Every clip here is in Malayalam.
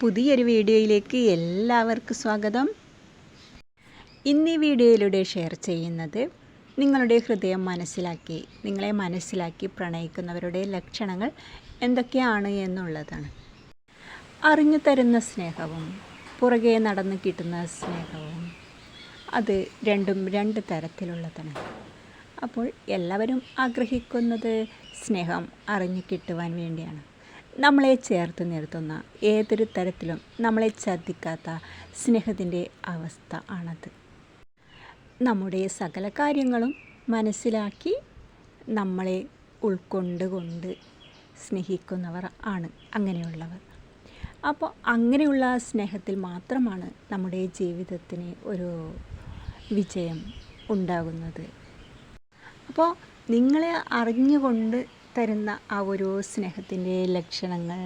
പുതിയൊരു വീഡിയോയിലേക്ക് എല്ലാവർക്കും സ്വാഗതം. ഇന്ന് ഈ വീഡിയോയിലൂടെ ഷെയർ ചെയ്യുന്നത് നിങ്ങളുടെ ഹൃദയം മനസ്സിലാക്കി നിങ്ങളെ മനസ്സിലാക്കി പ്രണയിക്കുന്നവരുടെ ലക്ഷണങ്ങൾ എന്തൊക്കെയാണ് എന്നുള്ളതാണ്. അറിഞ്ഞു തരുന്ന സ്നേഹവും പുറകെ നടന്ന് കിട്ടുന്ന സ്നേഹവും അത് രണ്ടും രണ്ട് തരത്തിലുള്ളതാണ്. അപ്പോൾ എല്ലാവരും ആഗ്രഹിക്കുന്നത് സ്നേഹം അറിഞ്ഞു കിട്ടുവാൻ വേണ്ടിയാണ്. നമ്മളെ ചേർത്ത് നിർത്തുന്ന ഏതൊരു തരത്തിലും നമ്മളെ ചതിക്കാത്ത സ്നേഹത്തിന്റെ അവസ്ഥ ആണത്. നമ്മുടെ സകല കാര്യങ്ങളും മനസ്സിലാക്കി നമ്മളെ ഉൾക്കൊണ്ടുകൊണ്ട് സ്നേഹിക്കുന്നവർ ആണ് അങ്ങനെയുള്ളവർ. അപ്പോൾ അങ്ങനെയുള്ള സ്നേഹത്തിൽ മാത്രമാണ് നമ്മുടെ ജീവിതത്തിന് ഒരു വിജയം ഉണ്ടാകുന്നത്. അപ്പോൾ നിങ്ങളെ അറിഞ്ഞുകൊണ്ട് തരുന്ന ആ ഒരു സ്നേഹത്തിന്റെ ലക്ഷണങ്ങൾ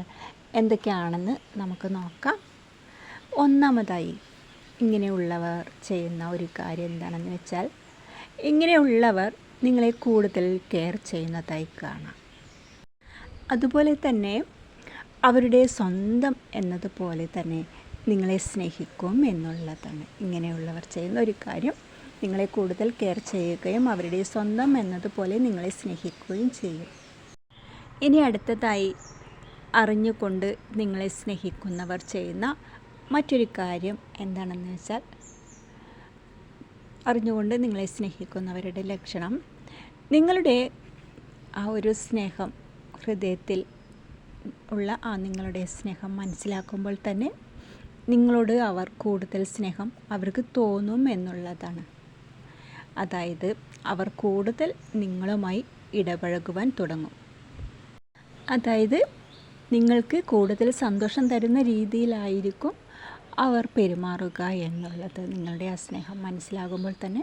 എന്തൊക്കെയാണെന്ന് നമുക്ക് നോക്കാം. ഒന്നാമതായി ഇങ്ങനെയുള്ളവർ ചെയ്യുന്ന ഒരു കാര്യം എന്താണെന്ന് വെച്ചാൽ ഇങ്ങനെയുള്ളവർ നിങ്ങളെ കൂടുതൽ കെയർ ചെയ്യുന്നതായി കാണാം. അതുപോലെ തന്നെ അവരുടെ സ്വന്തം എന്നതുപോലെ തന്നെ നിങ്ങളെ സ്നേഹിക്കും എന്നുള്ളതാണ്. ഇങ്ങനെയുള്ളവർ ചെയ്യുന്ന ഒരു കാര്യം നിങ്ങളെ കൂടുതൽ കെയർ ചെയ്യുകയും അവരുടെ സ്വന്തം എന്നതുപോലെ നിങ്ങളെ സ്നേഹിക്കുകയും ചെയ്യും. ഇനി അടുത്തതായി അറിഞ്ഞുകൊണ്ട് നിങ്ങളെ സ്നേഹിക്കുന്നവർ ചെയ്യുന്ന മറ്റൊരു കാര്യം എന്താണെന്ന് വെച്ചാൽ അറിഞ്ഞുകൊണ്ട് നിങ്ങളെ സ്നേഹിക്കുന്നവരുടെ ലക്ഷണം. നിങ്ങളുടെ ആ ഒരു സ്നേഹം ഹൃദയത്തിൽ ഉള്ള ആ നിങ്ങളുടെ സ്നേഹം മനസ്സിലാക്കുമ്പോൾ തന്നെ നിങ്ങളോട് അവർ കൂടുതൽ സ്നേഹം അവർക്ക് തോന്നും എന്നുള്ളതാണ്. അതായത് അവർ കൂടുതൽ നിങ്ങളുമായി ഇടപഴകുവാൻ തുടങ്ങും. അതായത് നിങ്ങൾക്ക് കൂടുതൽ സന്തോഷം തരുന്ന രീതിയിലായിരിക്കും അവർ പെരുമാറുക എന്നുള്ളത്. നിങ്ങളുടെ ആ സ്നേഹം മനസ്സിലാകുമ്പോൾ തന്നെ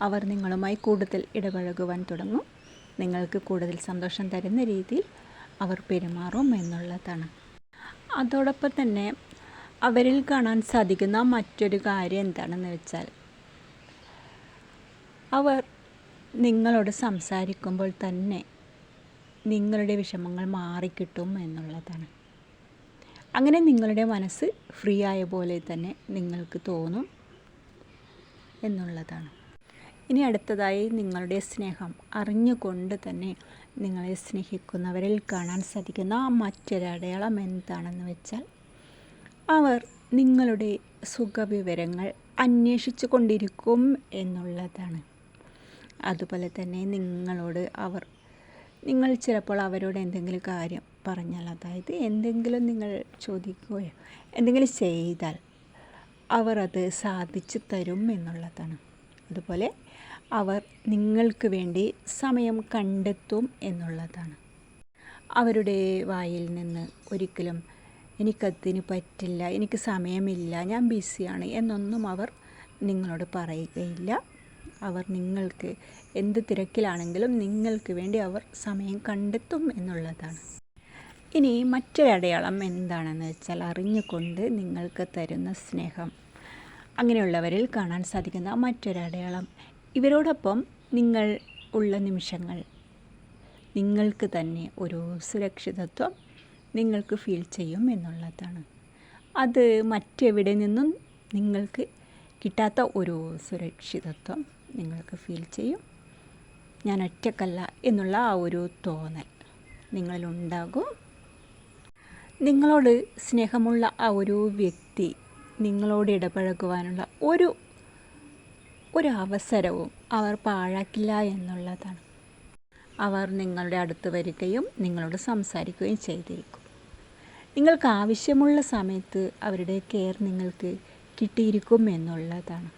അവർ നിങ്ങളുമായി കൂടുതൽ ഇടപഴകുവാൻ തുടങ്ങും. നിങ്ങൾക്ക് കൂടുതൽ സന്തോഷം തരുന്ന രീതിയിൽ അവർ പെരുമാറും എന്നുള്ളതാണ്. അതോടൊപ്പം തന്നെ അവരിൽ കാണാൻ സാധിക്കുന്ന മറ്റൊരു കാര്യം എന്താണെന്ന് വെച്ചാൽ അവർ നിങ്ങളോട് സംസാരിക്കുമ്പോൾ തന്നെ നിങ്ങളുടെ വിഷമങ്ങൾ മാറിക്കിട്ടും എന്നുള്ളതാണ്. അങ്ങനെ നിങ്ങളുടെ മനസ്സ് ഫ്രീ ആയ പോലെ തന്നെ നിങ്ങൾക്ക് തോന്നും എന്നുള്ളതാണ്. ഇനി അടുത്തതായി നിങ്ങളുടെ സ്നേഹം അറിഞ്ഞുകൊണ്ട് തന്നെ നിങ്ങളെ സ്നേഹിക്കുന്നവരിൽ കാണാൻ സാധിക്കുന്ന മറ്റൊരടയാളം എന്താണെന്ന് വെച്ചാൽ അവർ നിങ്ങളുടെ സുഖവിവരങ്ങൾ അന്വേഷിച്ചു കൊണ്ടിരിക്കും എന്നുള്ളതാണ്. അതുപോലെ തന്നെ നിങ്ങളോട് അവർ നിങ്ങൾ ചിലപ്പോൾ അവരോട് എന്തെങ്കിലും കാര്യം പറഞ്ഞാൽ അതായത് എന്തെങ്കിലും നിങ്ങൾ ചോദിക്കുകയോ എന്തെങ്കിലും ചെയ്താൽ അവർ അത് സാധിച്ചു തരും എന്നുള്ളതാണ്. അതുപോലെ അവർ നിങ്ങൾക്ക് വേണ്ടി സമയം കണ്ടെത്തും എന്നുള്ളതാണ്. അവരുടെ വായിൽ നിന്ന് ഒരിക്കലും എനിക്കതിന് പറ്റില്ല എനിക്ക് സമയമില്ല ഞാൻ ബിസിയാണ് എന്നൊന്നും അവർ നിങ്ങളോട് പറയുകയില്ല. അവർ നിങ്ങൾക്ക് എന്ത് തിരക്കിലാണെങ്കിലും നിങ്ങൾക്ക് വേണ്ടി അവർ സമയം കണ്ടെത്തും എന്നുള്ളതാണ്. ഇനി മറ്റൊരടയാളം എന്താണെന്ന് വെച്ചാൽ അറിഞ്ഞുകൊണ്ട് നിങ്ങൾക്ക് തരുന്ന സ്നേഹം. അങ്ങനെയുള്ളവരിൽ കാണാൻ സാധിക്കുന്ന മറ്റൊരടയാളം ഇവരോടൊപ്പം നിങ്ങൾ ഉള്ള നിമിഷങ്ങൾ. നിങ്ങൾക്ക് തന്നെ ഒരു സുരക്ഷിതത്വം നിങ്ങൾക്ക് ഫീൽ ചെയ്യും എന്നുള്ളതാണ്. അത് മറ്റെവിടെ നിന്നും നിങ്ങൾക്ക് കിട്ടാത്ത ഒരു സുരക്ഷിതത്വം. നിങ്ങൾക്ക് ഫീൽ ചെയ്യും. ഞാൻ ഒറ്റക്കല്ല എന്നുള്ള ആ ഒരു തോന്നൽ നിങ്ങളിലുണ്ടാകും. നിങ്ങളോട് സ്നേഹമുള്ള ആ ഒരു വ്യക്തി നിങ്ങളോട് ഇടപഴകുവാനുള്ള ഒരു ഒരു അവസരവും അവർ പാഴാക്കില്ല എന്നുള്ളതാണ്. അവർ നിങ്ങളുടെ അടുത്ത് വരികയും നിങ്ങളോട് സംസാരിക്കുകയും ചെയ്തിരിക്കും. നിങ്ങൾക്ക് ആവശ്യമുള്ള സമയത്ത് അവരുടെ കെയർ നിങ്ങൾക്ക് കിട്ടിയിരിക്കും എന്നുള്ളതാണ്.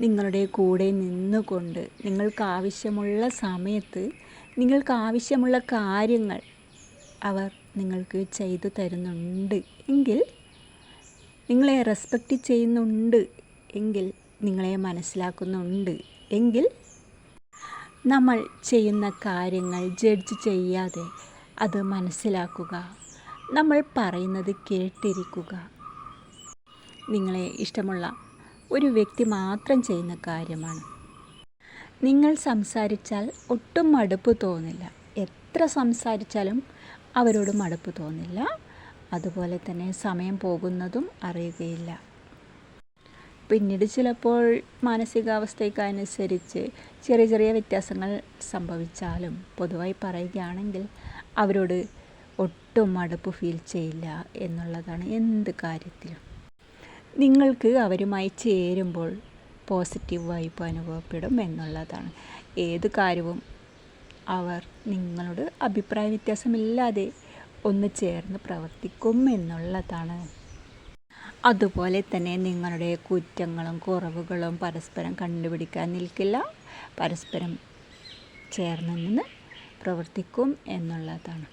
നിങ്ങളുടെ കൂടെ നിന്നുകൊണ്ട് നിങ്ങൾക്ക് ആവശ്യമുള്ള സമയത്ത് നിങ്ങൾക്ക് ആവശ്യമുള്ള കാര്യങ്ങൾ അവർ നിങ്ങൾക്ക് ചെയ്തു തരുന്നുണ്ട്. എങ്കിൽ നിങ്ങളെ റെസ്പെക്റ്റ് ചെയ്യുന്നുണ്ട്. എങ്കിൽ നിങ്ങളെ മനസ്സിലാക്കുന്നുണ്ട്. എങ്കിൽ നമ്മൾ ചെയ്യുന്ന കാര്യങ്ങൾ ജഡ്ജ് ചെയ്യാതെ അത് മനസ്സിലാക്കുക. നമ്മൾ പറയുന്നത് കേട്ടിരിക്കുക. നിങ്ങളെ ഇഷ്ടമുള്ള ഒരു വ്യക്തി മാത്രം ചെയ്യുന്ന കാര്യമാണ്. നിങ്ങൾ സംസാരിച്ചാൽ ഒട്ടും മടുപ്പ് തോന്നില്ല. എത്ര സംസാരിച്ചാലും അവരോട് മടുപ്പ് തോന്നില്ല. അതുപോലെ തന്നെ സമയം പോകുന്നതും അറിയുകയില്ല. പിന്നീട് ചിലപ്പോൾ മാനസികാവസ്ഥയ്ക്കനുസരിച്ച് ചെറിയ ചെറിയ വ്യത്യാസങ്ങൾ സംഭവിച്ചാലും പൊതുവായി പറയുകയാണെങ്കിൽ അവരോട് ഒട്ടും മടുപ്പ് ഫീൽ ചെയ്യില്ല എന്നുള്ളതാണ് എന്ത് കാര്യത്തിലും. നിങ്ങൾക്ക് അവരുമായി ചേരുമ്പോൾ പോസിറ്റീവ് വൈബ് അനുഭവപ്പെടും എന്നുള്ളതാണ്. ഏത് കാര്യവും അവർ നിങ്ങളോട് അഭിപ്രായ വ്യത്യാസമില്ലാതെ ഒന്ന് ചേർന്ന് പ്രവർത്തിക്കും എന്നുള്ളതാണ്. അതുപോലെ തന്നെ നിങ്ങളുടെ കുറ്റങ്ങളും കുറവുകളും പരസ്പരം കണ്ടുപിടിക്കാൻ നിൽക്കില്ല. പരസ്പരം ചേർന്ന് നിന്ന് പ്രവർത്തിക്കും എന്നുള്ളതാണ്.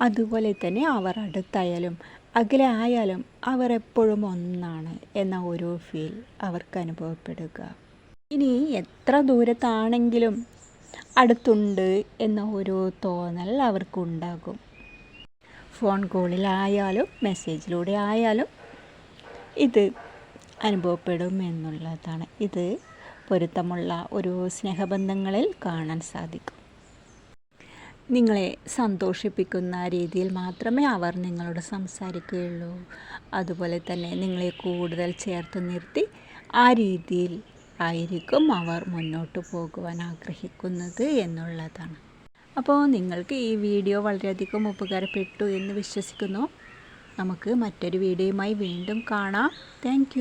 അതുപോലെ തന്നെ അവർ അടുത്തായാലും അകലെ ആയാലും അവർ എപ്പോഴും ഒന്നാണ് എന്ന ഒരു ഫീൽ അവർക്ക് അനുഭവപ്പെടുക. ഇനി എത്ര ദൂരത്താണെങ്കിലും അടുത്തുണ്ട് എന്ന ഒരു തോന്നൽ അവർക്കുണ്ടാകും. ഫോൺ കോളിലായാലും മെസ്സേജിലൂടെ ആയാലും ഇത് അനുഭവപ്പെടും എന്നുള്ളതാണ്. ഇത് പൊരുത്തമുള്ള ഒരു സ്നേഹബന്ധങ്ങളിൽ കാണാൻ സാധിക്കും. നിങ്ങളെ സന്തോഷിപ്പിക്കുന്ന രീതിയിൽ മാത്രമേ അവർ നിങ്ങളോട് സംസാരിക്കുകയുള്ളൂ. അതുപോലെ തന്നെ നിങ്ങളെ കൂടുതൽ ചേർത്ത് നിർത്തി ആ രീതിയിൽ ആയിരിക്കും അവർ മുന്നോട്ട് പോകുവാൻ ആഗ്രഹിക്കുന്നത് എന്നുള്ളതാണ്. അപ്പോൾ നിങ്ങൾക്ക് ഈ വീഡിയോ വളരെയധികം ഉപകാരപ്പെട്ടു എന്ന് വിശ്വസിക്കുന്നു. നമുക്ക് മറ്റൊരു വീഡിയോയുമായി വീണ്ടും കാണാം. താങ്ക്